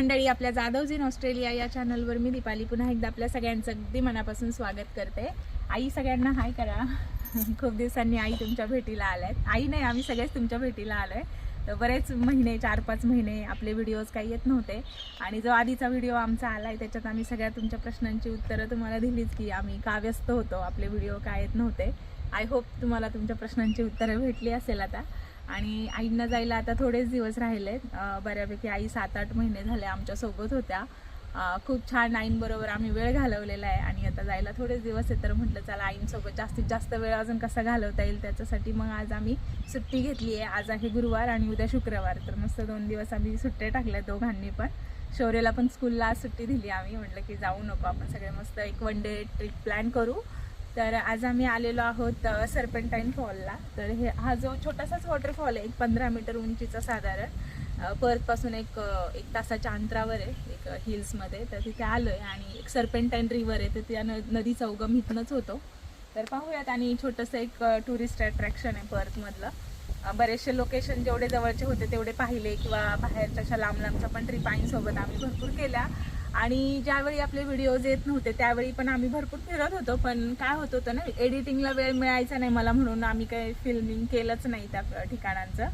मंडळी आपल्या जाधवजीन ऑस्ट्रेलिया या चॅनलवर मी दीपाली पुन्हा एकदा आपल्या सगळ्यांचं अगदी मनापासून स्वागत करते. आई सगळ्यांना हाय करा. खूप दिवसांनी आई तुमच्या भेटीला आल्यात. आई नाही आम्ही सगळेच तुमच्या भेटीला आलोय. तर बरेच महिने चार पाच महिने आपले व्हिडिओज काही येत नव्हते. आणि जो आधीचा व्हिडिओ आमचा आलाय त्याच्यात आम्ही सगळ्या तुमच्या प्रश्नांची उत्तरं तुम्हाला दिलीच की आम्ही का व्यस्त होतो आपले व्हिडिओ काय येत नव्हते. आय होप तुम्हाला तुमच्या प्रश्नांची उत्तरं भेटली असेल आता. आणि आईंना जायला आता थोडेच दिवस राहिले बऱ्यापैकी आई सात आठ महिने झाले आमच्यासोबत होत्या. खूप छान आईंबरोबर आम्ही वेळ घालवलेला आहे आणि आता जायला थोडेच दिवस आहे तर म्हटलं चला आईंसोबत जास्तीत जास्त वेळ अजून कसा घालवता येईल त्याच्यासाठी मग आज आम्ही सुट्टी घेतली आहे. आज आहे गुरुवार आणि उद्या शुक्रवार. तर मस्त दोन दिवस आम्ही सुट्ट्या टाकल्या दोघांनी पण. शौर्यला पण स्कूलला आज सुट्टी दिली आम्ही. म्हटलं की जाऊ नको आपण सगळे मस्त एक वन डे ट्रिप प्लॅन करू. तर आज आम्ही आलेलो आहोत अ, फॉलला. तर हे हा जो छोटासाच वॉटरफॉल आहे एक पंधरा मीटर उंचीचा साधारण पर्थपासून एक एक तासाच्या अंतरावर आहे एक हिल्समध्ये तर तिथे आलो आहे आणि एक सर्पेंटाईन रिव्हर आहे तर त्या न नदीचा उगम इथूनच होतो. तर पाहूयात आणि छोटंसं एक टुरिस्ट अट्रॅक्शन आहे पर्थमधलं बरेचसे लोकेशन जेवढे जवळचे होते तेवढे पाहिले किंवा बाहेरच्या अशा लांब लांबच्या पण ट्रिप आईंसोबत आम्ही भरपूर केल्या. आणि ज्यावेळी आपले व्हिडिओज येत नव्हते त्यावेळी पण आम्ही भरपूर फिरत होतो. पण काय होत होतं ना एडिटिंगला वेळ मिळायचा नाही मला म्हणून. आम्ही काही फिल्मिंग केलंच नाही त्या ठिकाणांचं.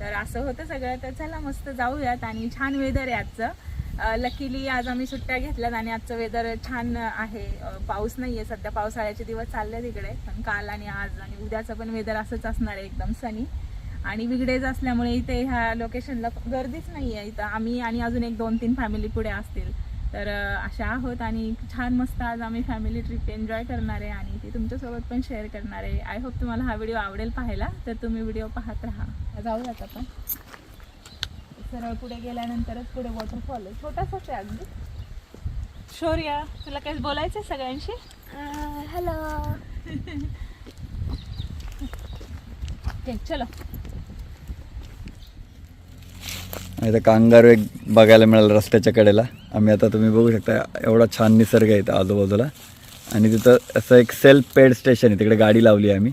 तर असं होतं सगळं. तर चला मस्त जाऊयात आणि छान वेदर आहे आजचं. लकीली आज आम्ही सुट्ट्या घेतल्यात आणि आजचं वेदर छान आहे. पाऊस नाही आहे सध्या पावसाळ्याचे दिवस चालले तिकडे पण काल आणि आज आणि उद्याचं पण वेदर असंच असणार आहे एकदम सनी आणि विगडेज असल्यामुळे इथे ह्या लोकेशनला गर्दीच नाही आहे इथं आम्ही आणि अजून एक दोन तीन फॅमिली पुढे असतील. तर अशा आहोत आणि छान मस्त आज आम्ही फॅमिली ट्रिप एन्जॉय करणार आहे आणि ती तुमच्यासोबत पण शेअर करणार आहे. आय होप तुम्हाला हा व्हिडिओ आवडेल पाहायला तर तुम्ही व्हिडिओ पाहत राहा. जाऊयात आपण. सरळ पुढे गेल्यानंतरच पुढे वॉटरफॉल आहे. छोटासाच आहे अगदी. शौर्या तुला काही बोलायचं आहे सगळ्यांशी हॅलो चलो. इथं कांगारू एक बघायला मिळालं रस्त्याच्या कडेला. आम्ही आता तुम्ही बघू शकता एवढा छान निसर्ग आहे इथं आजूबाजूला. आणि तिथं असं एक सेल्फ पेड स्टेशन आहे तिकडे गाडी लावली आहे आम्ही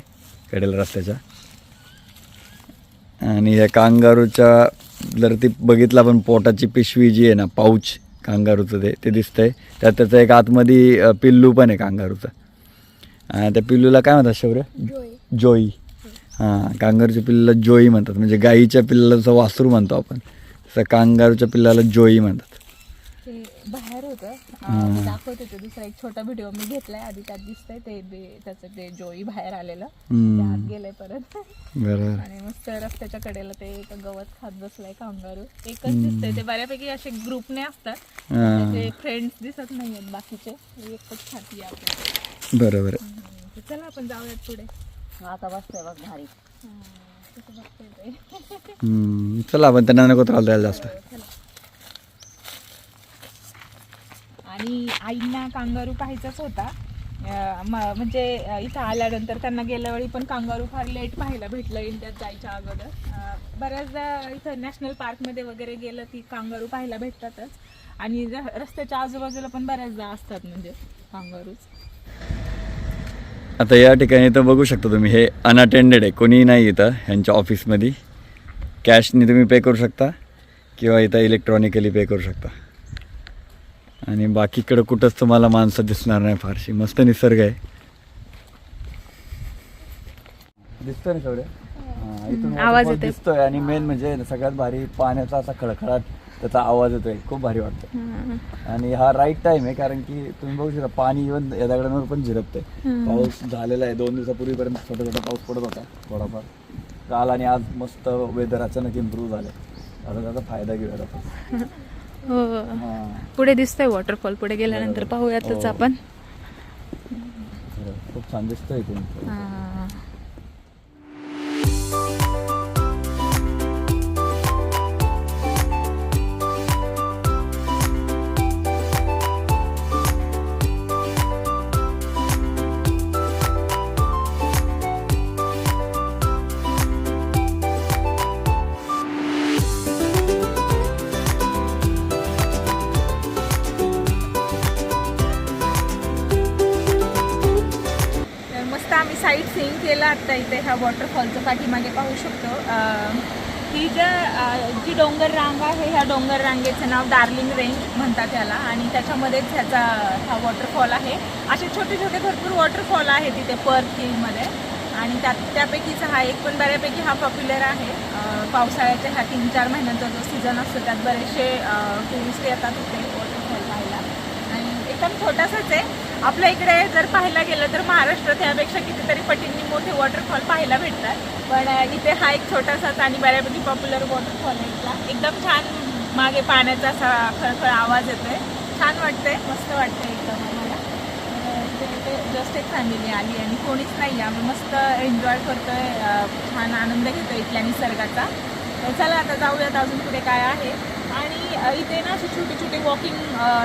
कडेला रस्त्याच्या. आणि ह्या कांगारूच्या जर ती बघितलं आपण पोटाची पिशवी जी आहे ना पाऊच कांगारूचं ते ते दिसतंय. त्यात त्याचं एक आतमध्ये पिल्लू पण आहे कांगारूचं. आणि त्या पिल्लूला काय म्हणतात शौर्य? जोई. हां कांगारूच्या पिल्लाला जोई म्हणतात. म्हणजे गाईच्या पिल्लाला जसं वासरू म्हणतो आपण तसं कांगारूच्या पिल्लाला जोई म्हणतात. होतं. हा. दाखवत होते दुसरा एक छोटा व्हिडिओ मी घेतलाय. आधी त्यात दिसतंय ते ते- त्याचं ते जोई बाहेर आलेलं. हम्म. ते आत गेलंय परत. बरोबर आणि मस्त रस्त्याच्या कडेला ते एक गवत खात बसलाय कांगारू एकच दिसतंय. ते बऱ्यापैकी असे ग्रुपने असतात. हां. त्याचे फ्रेंड्स दिसत नाहीयेत बाकीचे. हे एकच खाती बरोबर आहे. हम्म. तर चला आपण जाऊयात पुढे. आता बसतोय बघ भारी हा, कसं बघतोय ते. हम्म. चला आपण त्यांना नको त्रास द्यायला जास्त चला. आणि आईंना कांगारू पाहायचाच होता. म- म्हणजे इथं आल्यानंतर त्यांना गेल्या वेळी पण कांगारू फार लेट पाहायला भेटलं इंडियात जायच्या अगोदर. बऱ्याचदा इथं नॅशनल पार्कमध्ये वगैरे गेलं की कांगारू पाहायला भेटतातच. आणि रस्त्याच्या आजूबाजूला पण बऱ्याचदा असतात म्हणजे कांगारूच. आता या ठिकाणी तर बघू शकता तुम्ही हे अनअटेंडेड आहे. कोणीही नाही इथं ह्यांच्या ऑफिसमध्ये कॅशनी तुम्ही पे करू शकता किंवा इथं इलेक्ट्रॉनिकली पे करू शकता. आणि बाकीकडं कुठंच तुम्हाला माणसं दिसणार नाही फारशी. मस्त निसर्ग आहे. दिसतोय ना सगळे? इथून आवाज. दिसतोय आणि मेन म्हणजे सगळ्यात भारी पाण्याचा असा खळखळाट त्याचा आवाज येतोय. खूप भारी वाटतं आणि हा राईट टाइम आहे कारण की तुम्ही बघू शकता पाणी इव्हन या दगडांवर पण झिरपतंय. पाऊस झालेला आहे. दोन दिवसापूर्वीपर्यंत छोटा छोटा पाऊस पडत होता थोडाफार. काल आणि आज मस्त वेदर अचानक इम्प्रूव्ह झालं आता त्याचा फायदा घेऊया आपण. हो पुढे दिसतंय वॉटरफॉल पुढे गेल्यानंतर. पाहूयातच हो. आपण. खूप छान दिसतंय इथे ह्या वॉटरफॉलचं पाठीमागे पाहू शकतो. ही ज्या जी डोंगर रांग आहे ह्या डोंगर रांगेचं नाव डार्लिंग रेंज म्हणतात त्याला आणि त्याच्यामध्येच ह्याचा हा वॉटरफॉल आहे. असे छोटे छोटे भरपूर वॉटरफॉल आहे तिथे पर्थ हिलमध्ये आणि त्यात त्यापैकीचा हा एक पण बऱ्यापैकी हा पॉप्युलर आहे. पावसाळ्याच्या ह्या तीन चार महिन्यांचा जो सीझन असतो त्यात बरेचसे टुरिस्ट येतात तिथे वॉटरफॉल पाहायला. आणि एकदम छोटासाच आहे. आपल्या इकडे जर पाहायला गेलं तर महाराष्ट्रात यापेक्षा कितीतरी पटींनी मोठे वॉटरफॉल पाहायला भेटतात. पण इथे हा एक छोटासाच आणि बऱ्यापैकी पॉप्युलर वॉटरफॉल आहे इथला. एकदम छान मागे पाण्याचा असा खळखळ आवाज येतोय. छान वाटतंय मस्त वाटतंय एकदम आम्हाला. जस्ट एक फॅमिली आली आणि कोणीच नाही आम्ही मस्त एन्जॉय करतोय छान आनंद घेतोय इथल्या निसर्गाचा. तर चला आता जाऊयात अजून पुढे काय आहे. आणि इथे ना अशी छोटी छोटी वॉकिंग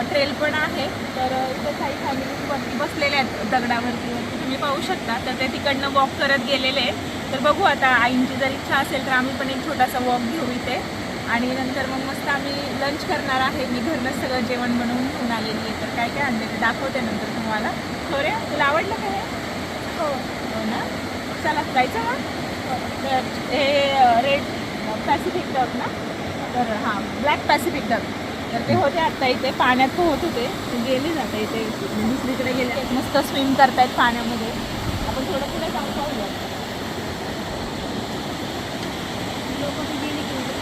ट्रेल पण आहे. तर इथे काही फॅमिलीज वरती बसलेल्या आहेत दगडावरती वरती. तुम्ही पाहू शकता. तर ते तिकडनं वॉक करत गेलेले आहेत. तर बघू आता आईंची जर इच्छा असेल तर आम्ही पण एक छोटासा वॉक घेऊ इथे. आणि नंतर मग मस्त आम्ही लंच करणार आहे. मी घरनंच सगळं जेवण बनवून घेऊन आलेली आहे. तर काय काय आणले ते दाखवते नंतर तुम्हाला. खरे तुला आवडलं का हे? हो. हो ना? चला जायचं मग तर हे रेड पॅसिफिक डग ना? तर हां ब्लॅक पॅसिफिक डग तर ते होते आत्ता इथे पाण्यात पोहत होते. गेले जाते इथे. दुसरीकडे गेले मस्त स्विम करतायत पाण्यामध्ये. आपण थोडं पुढे जाऊन पाहूया. लोक ती गेली की इथे.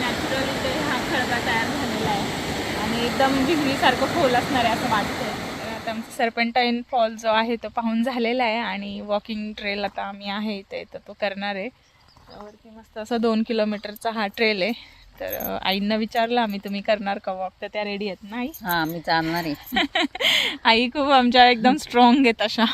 नॅचरल इथे हा खळगा तयार झालेला आहे. आणि एकदम विहिरीसारखं खोल असणार आहे असं वाटतंय. आमचा सर्पंटाईन फॉल जो आहे तो पाहून झालेला आहे आणि वॉकिंग ट्रेल आता आम्ही आहे इथे तर तो करणार आहे. त्यावरती मस्त असं दोन किलोमीटरचा हा ट्रेल आहे. तर आईंना विचारलं आम्ही तुम्ही करणार का वॉक तर त्या रेडी आहेत नाही हा मी चालणार आहे. आई खूप आमच्या एकदम स्ट्रॉंग आहेत अशा.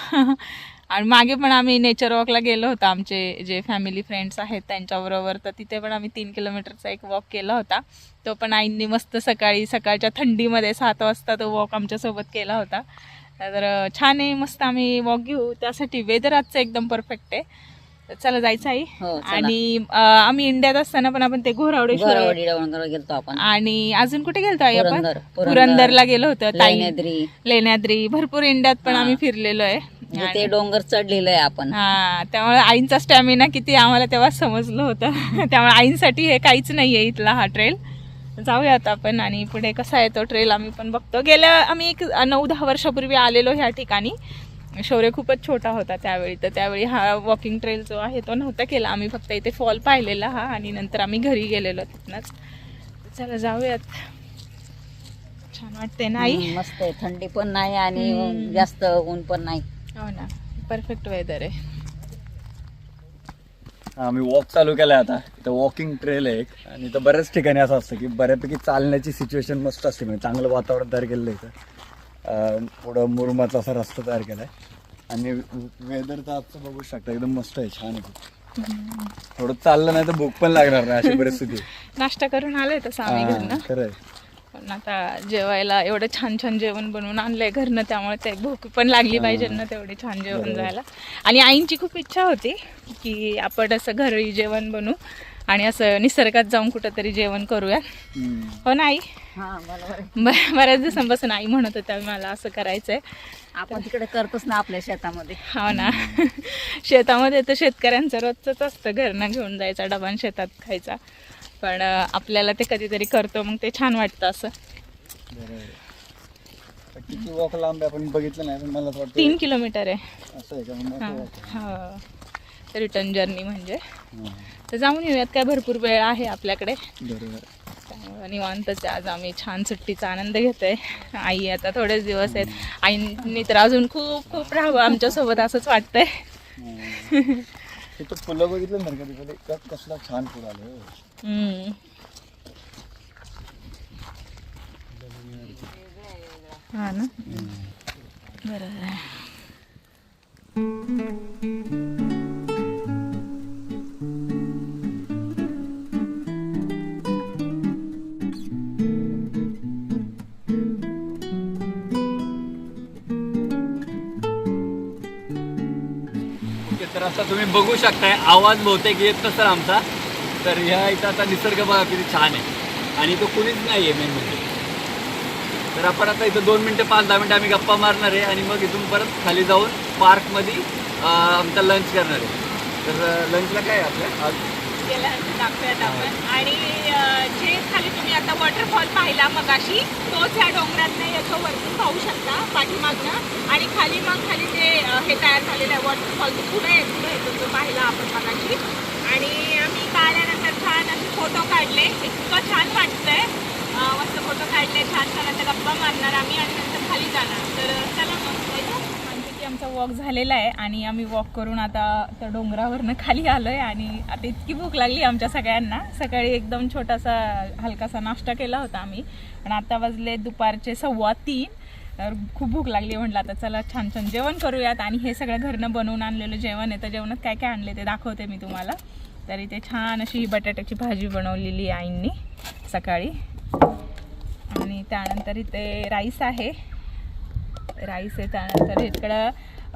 आणि मागे पण आम्ही नेचर वॉकला गेलो होतो. आमचे जे फॅमिली फ्रेंड्स आहेत त्यांच्याबरोबर तर तिथे पण आम्ही तीन किलोमीटरचा एक वॉक केला होता. तो पण आईंनी मस्त सकाळी सकाळच्या थंडीमध्ये सात वाजता तो वॉक आमच्यासोबत केला होता. तर छान आहे मस्त आम्ही वॉक घेऊ. त्यासाठी वेदर आजचं एकदम परफेक्ट आहे. तर चला जायचं आई. हो. आणि आम्ही इंडियात असताना पण आपण ते गेलतो आपण. आणि अजून कुठे गेलतो आई आपण? पुरंदर, पुरंदर. पुरंदरला गेलो होतो लैनेद्री लेण्याद्री. भरपूर इंडियात पण. आम्ही फिरलेलो आहे. म्हणजे ते डोंगर चढलेलं आहे आपण. हा त्यामुळे आईंचा स्टॅमिना किती आम्हाला तेव्हा समजलं होतं. त्यामुळे आईंसाठी हे काहीच नाही आहे इथला हा ट्रेल जाऊया आता आपण आणि पुढे कसा आहे तो ट्रेल आम्ही पण बघतो. गेल्या आम्ही एक नऊ दहा वर्षापूर्वी आलेलो ह्या ठिकाणी. शौर्य खूपच छोटा होता त्यावेळी. तर त्यावेळी हा वॉकिंग ट्रेल जो आहे तो नव्हता केला. आम्ही फक्त इथे फॉल पाहिलेला हा आणि नंतर आम्ही घरी गेलेलो तिथनंच. चला जाऊयात. छान वाटते ना आई? हम्म, मस्त आहे. थंडी पण नाही आणि. जास्त ऊन पण नाही. हो ना. परफेक्ट वेदर आहे. आम्ही वॉक चालू केलाय आता. इथं वॉकिंग ट्रेल आहे एक. आणि इथं बऱ्याच ठिकाणी असं असतं की बऱ्यापैकी चालण्याची सिच्युएशन मस्त असते. म्हणजे चांगलं वातावरण तयार केलेलं आहे इथं. अं, पुढं मुरुमाचा असा रस्ता तयार केलाय. आणि वेदर तर आजचं बघू शकता एकदम मस्त आहे छान आहे. खूप. थोडं चाललं नाही तर भूक पण लागणार नाही अशी परिस्थिती आहे. नाश्ता करून आलोय तसं आम्ही हा, खरं आहे. पण आता जेवायला एवढं छान छान जेवण बनवून आणलंय घरनं त्यामुळे ते भूक पण लागली पाहिजे ना तेवढी छान जेवण. जायला. आणि आईंची खूप इच्छा होती की आपण असं घरी जेवण बनवू आणि असं निसर्गात जाऊन कुठंतरी जेवण करूया. हो ना आई? हा बऱ्याच दिवसांपासून आई म्हणत होत्या मला असं करायचंय. आपण तिकडे करतोच ना आपल्या शेतामध्ये. हो ना. शेतामध्ये तर शेतकऱ्यांचं रोजच असतं घरनं घेऊन जायचा डबा आणि शेतात खायचा. पण आपल्याला ते कधीतरी करतो मग ते छान वाटतं असं. किती वॉक लांब आपण बघितलं नाही पण मला वाटतं तीन किलोमीटर आहे. असं आहे का? रिटर्न जर्नी म्हणजे. तर जाऊन येऊयात काय भरपूर वेळ आहे आपल्याकडे. निवांतच आज आम्ही छान सुट्टीचा आनंद घेतोय. आई आता थोडेच दिवस आहेत. आईंनी तर अजून खूप खूप राहावं आमच्यासोबत असंच वाटतंय. फुलं बघितलं कसलं छान फुल आलं हा ना बरोबर आहे. तर असं तुम्ही बघू शकताय आवाज बहुतेक येत नसेल आमचा तर ह्या इथं आता निसर्ग बघा किती छान आहे. आणि तो कुणीच नाही आहे मेन म्हणजे. तर आपण आता इथं दोन मिनटं पाच दहा मिनटं आम्ही गप्पा मारणार आहे आणि मग इथून परत खाली जाऊन पार्कमध्ये आमचा लंच करणार आहे. तर लंचला काय आपल्या आज दाखवूयात आपण. आणि जे खाली तुम्ही आता वॉटरफॉल पाहिला मगाशी तोच ह्या डोंगरातनं येतो वरतून पाहू शकता पाठीमागनं. आणि खाली मग खाली जे हे तयार झालेलं आहे वॉटरफॉल तो पुढे पुढे येतो तो पाहिला आपण मगाशी. आणि आम्ही इथं छान असे फोटो काढले. इतकं छान वाटतंय. मस्त फोटो काढले. छान छान असे गप्पा मारणार आम्ही आणि नंतर खाली जाणार. तर चला मग की आमचा वॉक झालेला आहे आणि आम्ही वॉक करून आता त्या डोंगरावरनं खाली आलो आहे आणि आता इतकी भूक लागली आमच्या सगळ्यांना. सकाळी एकदम छोटासा हलकासा नाश्ता केला होता आम्ही. पण आता वाजले दुपारचे सव्वा तीन. तर खूप भूक लागली म्हटलं आता. चला छान छान जेवण करूयात. आणि हे सगळं घरनं बनवून आणलेलं जेवण आहे. तर जेवणात काय काय आणले ते दाखवते मी तुम्हाला. तर इथे छान अशी बटाट्याची भाजी बनवलेली आहे आईंनी सकाळी. आणि त्यानंतर इथे राईस आहे. राईस आहे त्यानंतर इकडं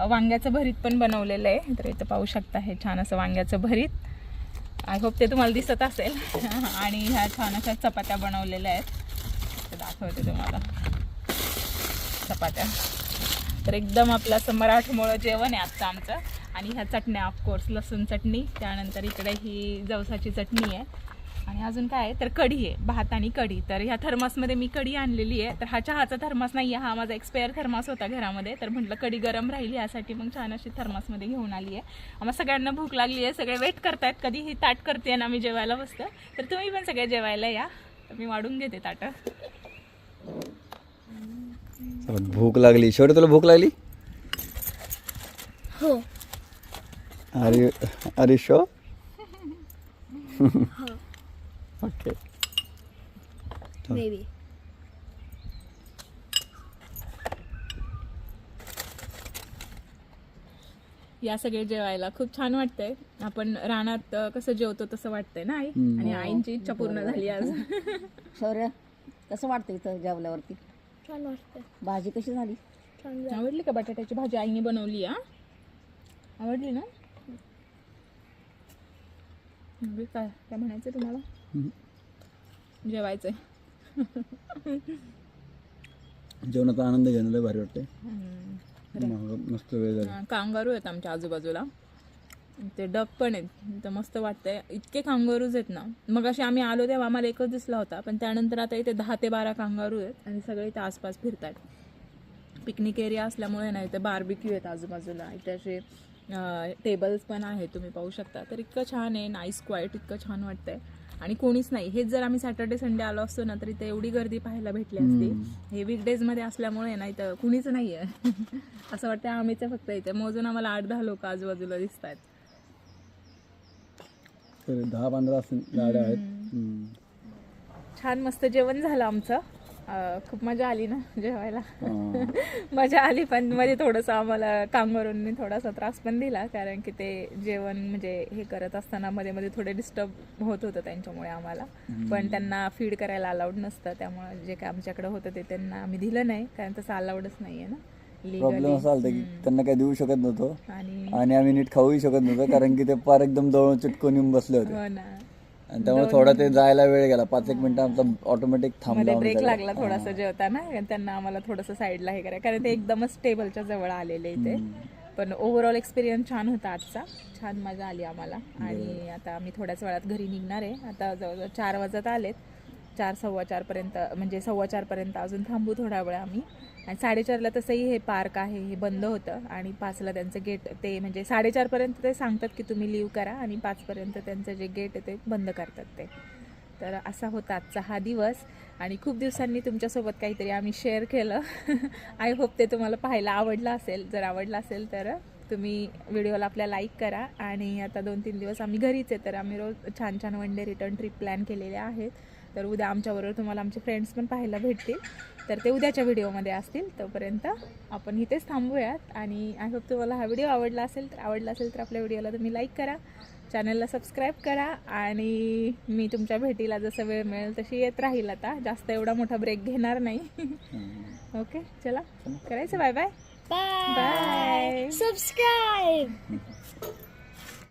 वांग्याचं भरीत पण बनवलेलं आहे. तर इथं पाहू शकता हे छान असं वांग्याचं भरीत. आय होप ते तुम्हाला दिसत असेल. आणि ह्या छान अशा चपात्या बनवलेल्या आहेत. तर दाखवते तुम्हाला. चपात्या. तर एकदम आपलं असं मराठमोळं जेवण आहे आजचं आमचं. आणि ह्या चटण्या ऑफकोर्स लसूण चटणी त्यानंतर इकडे ही जवसाची चटणी आहे. आणि अजून काय आहे? तर कढी आहे भात आणि कढी. तर ह्या थर्मासमध्ये मी कढी आणलेली आहे. तर हा चहाचा थर्मास नाही आहे हा माझा एक्सपायर थर्मास होता घरामध्ये. तर म्हटलं कढी गरम राहिली यासाठी मग छान अशी थर्मासमध्ये घेऊन आली आहे. आम्हाला सगळ्यांना भूक लागली आहे सगळे वेट करतायत. कधी ही ताट करते ना मी जेवायला बसतं. तर तुम्ही पण सगळे जेवायला या. तर मी वाढून घेते ताटं. भूक लागली. शेवटी तुला भूक लागली? हो. अरे अरे शो. ओके. बेबी या सगळे जेवायला खूप छान वाटतंय. आपण रानात कसं जेवतो तसं वाटतंय ना आई. आणि आईंची इच्छा पूर्ण झाली आज. शौर्य कसं वाटतं इथं जेवल्यावरती? छान वाटतं भाजी कशी झाली? छान झालं. आवडली का बटाट्याची भाजी? आईने बनवली हा? आवडली ना? म्हणजे काय काय म्हणायचं तुम्हाला? जेवायचंय. जेवणाचा आनंद घेणं लय भारी वाटते हम्म. मस्त वेळ झाला. कांगारू आहेत आमच्या आजूबाजूला. ते डक पण आहेत. तर मस्त वाटतंय. इतके कांगारूज आहेत ना. मग असे आम्ही आलो तेव्हा आम्हाला एकच दिसला होता. पण त्यानंतर आता इथे दहा ते बारा कांगारू आहेत आणि सगळे इथे आसपास फिरतात पिकनिक एरिया असल्यामुळे ना इथे बार्बिक्यू आहेत आजूबाजूला. इथे असे टेबल्स पण आहेत. तुम्ही पाहू शकता. तर इतकं छान आहे. नाईस क्वाईट इतकं छान वाटतंय. आणि कोणीच नाही. हेच जर आम्ही सॅटर्डे संडे आलो असतो ना तर इथे एवढी गर्दी पाहायला भेटली असती. हे वीकडेजमध्ये असल्यामुळे ना इथं कुणीच नाही आहे असं वाटतं आम्हीच फक्त इथे. मोजून आम्हाला आठ दहा लोक आजूबाजूला दिसत आहेत तर दहा पंधरा गाड्या आहेत. हम्म. छान मस्त जेवण झालं आमचं. अं, खूप मजा आली ना जेवायला. हा. मजा आली पण मध्ये थोडंसं आम्हाला कामगारांनी थोडासा त्रास पण दिला कारण की ते जेवण म्हणजे हे करत असताना मध्ये मध्ये थोडे डिस्टर्ब होत होतं त्यांच्यामुळे आम्हाला. पण त्यांना फीड करायला अलाउड नसतं त्यामुळे जे काय आमच्याकडे होतं ते त्यांना आम्ही दिलं नाही कारण तसं अलाउडच नाही आहे ना. प्रॉब्लेम असा आलता की त्यांना काही देऊ शकत नव्हतो. आणि आणि आम्ही नीट खाऊही शकत नव्हतो कारण की ते पार एकदम जवळ चिटकून येऊन बसले होते. हो ना. आणि त्यामुळे थोडा ते जायला वेळ गेला. पाच एक मिनिटं आमचा ऑटोमॅटिक थांबला मध्ये ब्रेक. लागला थोडासा जेवताना त्यांना आम्हाला थोडंसं साईडला हे करा कारण ते एकदमच टेबलच्या जवळ आलेले इथे. पण ओव्हरऑल एक्सपिरियन्स छान होता आजचा. छान मजा आली आम्हाला. आणि आता आम्ही थोड्याच वेळात घरी निघणार आहे. आता जवळजवळ चार वाजत आलेत. चार सव्वा चारपर्यंत म्हणजे सव्वा चारपर्यंत अजून थांबू थोडा वेळ आम्ही. आणि साडेचारला तसंही हे पार्क आहे हे बंद होतं. आणि पाचला त्यांचं गेट ते म्हणजे साडेचारपर्यंत ते सांगतात की तुम्ही लिव्ह करा आणि पाचपर्यंत त्यांचं जे गेट आहे ते बंद करतात ते. तर असा होता आजचा हा दिवस. आणि खूप दिवसांनी तुमच्यासोबत काहीतरी आम्ही शेअर केलं. आय होप ते तुम्हाला पाहायला आवडलं असेल. जर आवडलं असेल तर तुम्ही व्हिडिओला आपल्या लाईक करा. आणि आता दोन तीन दिवस आम्ही घरीच आहे तर आम्ही रोज छान छान one day return trip plan केलेले आहेत. तर उद्या आमच्याबरोबर तुम्हाला आमचे फ्रेंड्स पण पाहायला भेटतील. तर ते उद्याच्या व्हिडिओमध्ये असतील. तोपर्यंत आपण इथेच थांबूयात. आणि आय होप तुम्हाला हा व्हिडिओ आवडला असेल तर आवडला असेल तर आपल्या व्हिडिओला तुम्ही लाईक करा. चॅनलला सबस्क्राईब करा. आणि मी तुमच्या भेटीला जसं वेळ मिळेल तशी येत राहील आता. जास्त एवढा मोठा ब्रेक घेणार नाही. ओके चला. करायचं? Bye bye. Bye Subscribe.